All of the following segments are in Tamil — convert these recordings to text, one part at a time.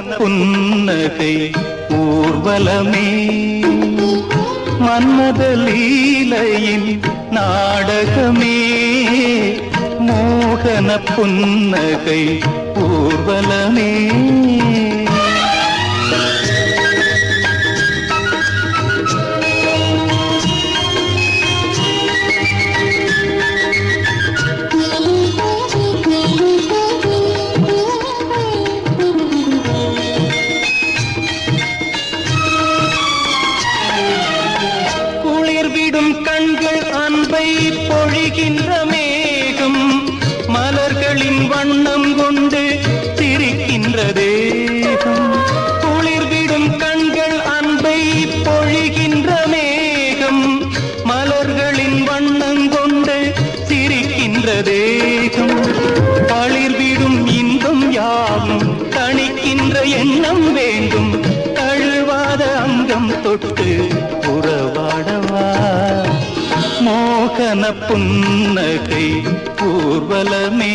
புன்னகை ஊர்வலமே. மன்மத லீலையின் நாடகமே. மோகன புன்னகை ஊர்வலமே. அன்பை பொழிகின்றமே. மோகன புன்னகை ஊர்வலமே.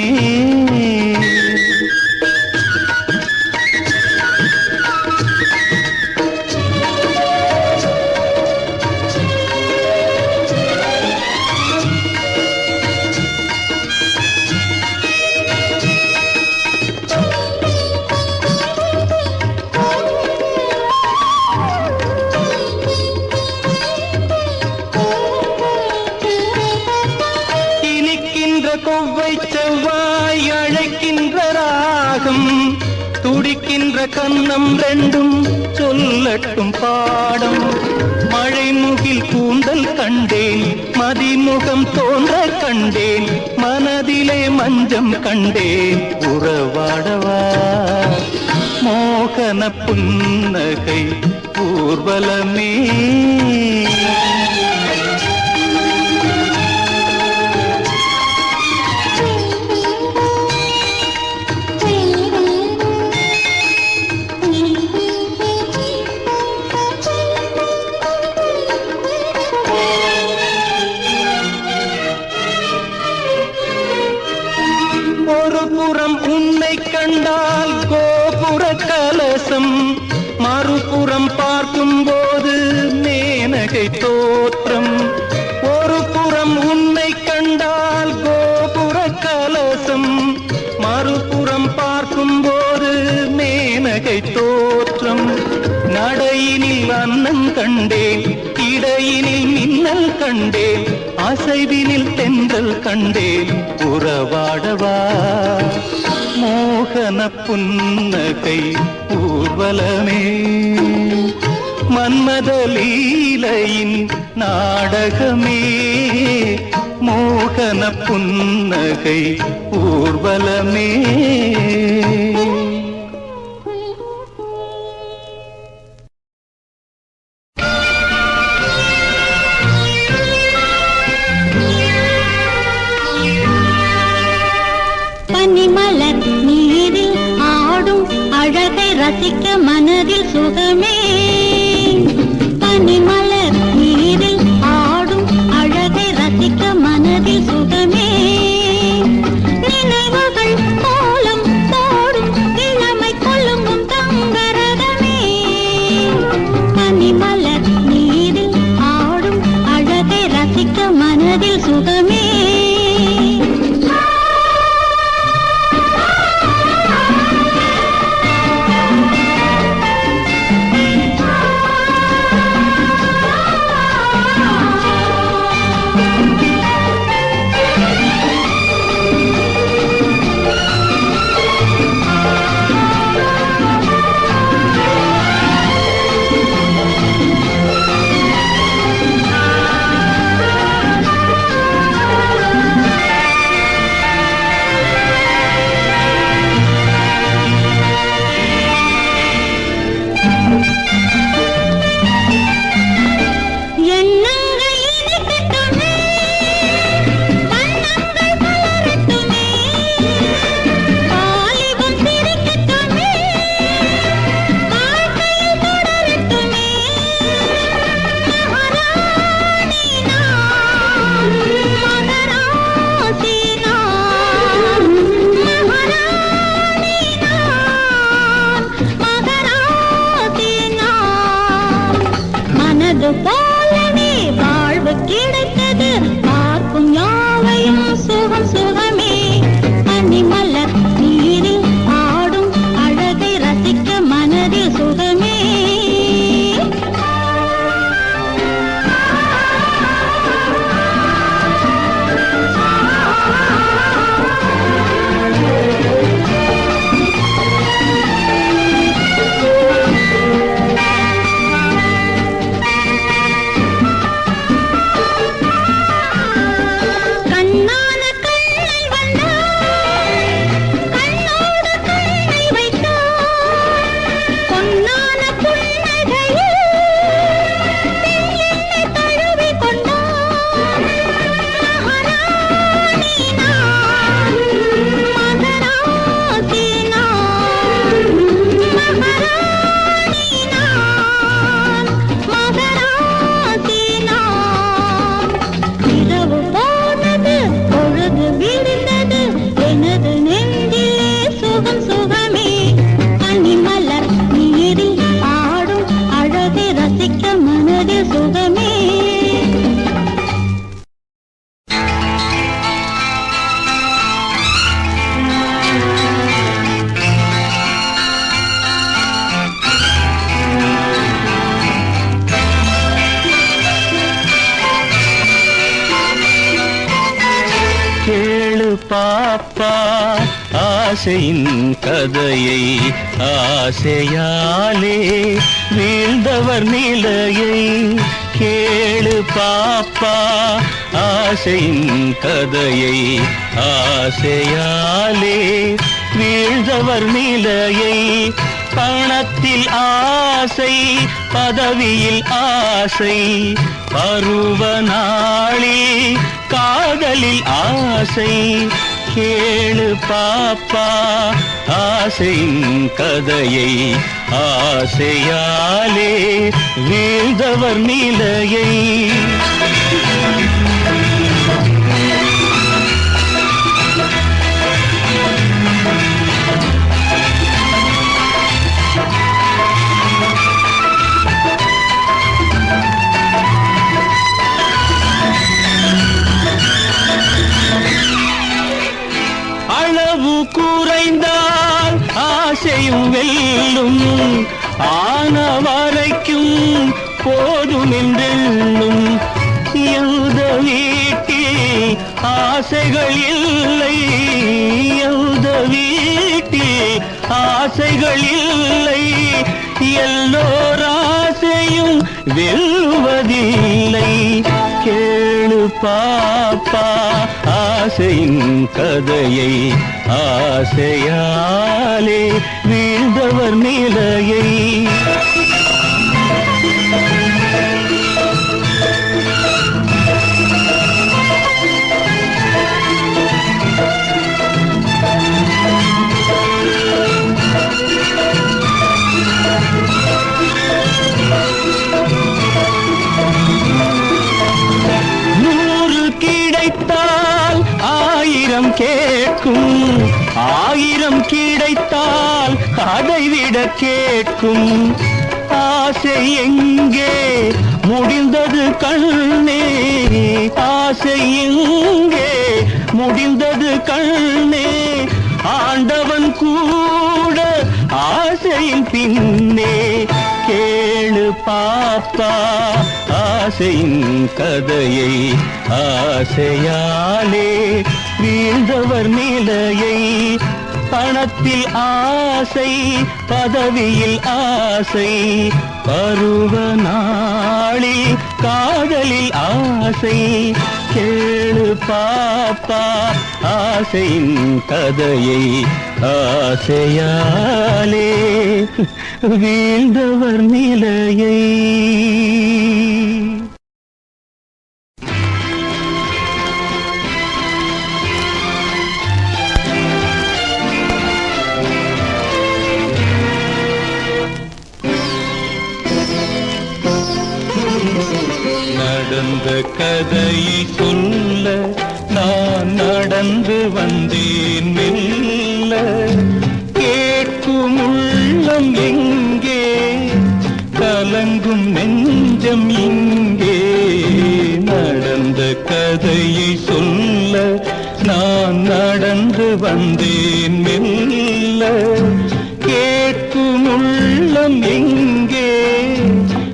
மனம் ரெண்டும் சொல்லட்டும் பாடம். மழை முகில் கூந்தல் கண்டேன் மதிமுகம் தோன்ற கண்டேன் மனதிலே மஞ்சம் கண்டேன். உறவாடவா? மோகன புன்னகை ஊர்வலமே. கண்டால் கோபுர கலசம் மறுபுறம் பார்க்கும் போது மேனகை தோற்றம். நடையினில் அன்னம் கண்டேன் இடையினில் மின்னல் கண்டேன் அசைவினில் தென்றல் கண்டேன். உறவாடவா? மோகன புன்னகை ஊர்வலமே. மன்மத லீலையின் நாடகமே. மோகன புன்னகை ஊர்வலமே. பனிமலர் நீரில் ஆடும் அழகை ரசிக்க மனதில் சுகமே. பனிமலர் மனதில் சுகமே மனதில் ஆசையின் கதையை ஆசையாலே வீழ்ந்தவர் நிலையை கேளு பாப்பா. ஆசையின் கதையை ஆசையாலே வீழ்ந்தவர் நிலையை பணத்தில் ஆசை பதவியில் ஆசை பருவ நாளில் காதலில் ஆசை. கேளு பாப்பா. ஆசையின் கதையை ஆசையாலே வீழ்ந்தவர் நிலையை. போதும் என்றெல்லும் எந்த வீட்டில் ஆசைகள் இல்லை? எந்த வீட்டில் ஆசைகள் இல்லை? எல்லோராசையும் வெல்லுவதில்லை கேளு பாப்பா ஆசையின் கதையை. ஆசையாலே வீழ்ந்தவர் நிலையை. நூறு கிடைத்தால் ஆயிரம் கேட்கும். ஆயிரம் கிடைத்தால் அதை விட கேட்கும். ஆசை எங்கே முடிந்தது கண்ணே? ஆசை எங்கே முடிந்தது கண்ணே. ஆண்டவன் கூட ஆசையின் பின்னே கேளு பாப்பா ஆசையின் கதையை. ஆசையாலே வீழ்ந்தவர் நிலையை பணத்தில் ஆசை பதவியில் ஆசை பருவ நாளில் காதலில் ஆசை. கேளு பாப்பா ஆசையின் கதையை ஆசையாலே வீழ்ந்தவர் நிலையை. கலங்கும் உள்ளம் எங்கே? கலங்கும் நெஞ்சம் இங்கே. நடந்த கதையை சொல்ல நான் நடந்து வந்தேன் மெல்ல. கேட்கும் உள்ளம் எங்கே?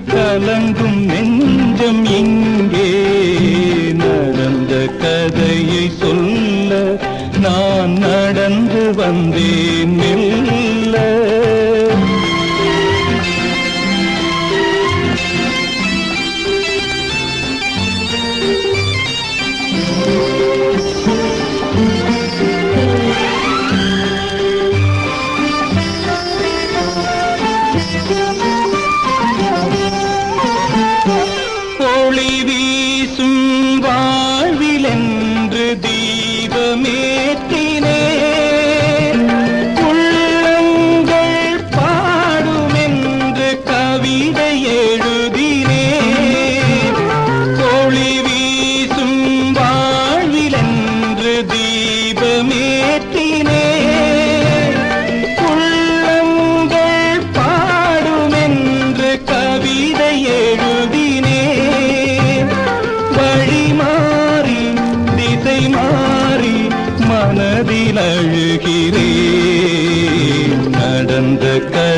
கலங்கும் நெஞ்சம் இங்கே. நடந்த கதையை சொல்ல நான் நடந்து வந்தேன் மெல்ல. ஒளி வீசும் வா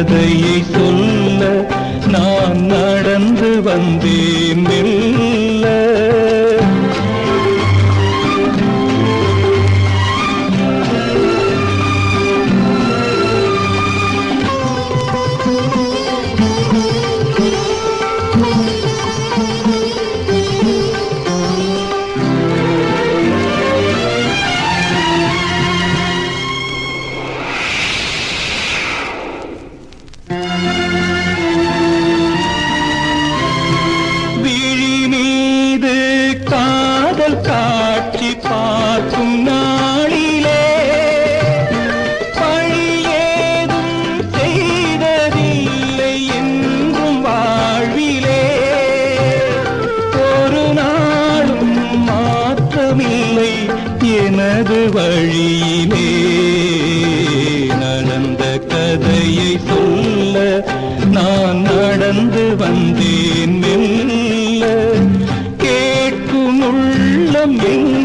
கதையை சொல்ல நான் நடந்து வந்தேன் வழியிலே நடந்த கதையை சொல்ல நான் நடந்து வந்தேன் கேட்கும் உள்ளம் எங்கே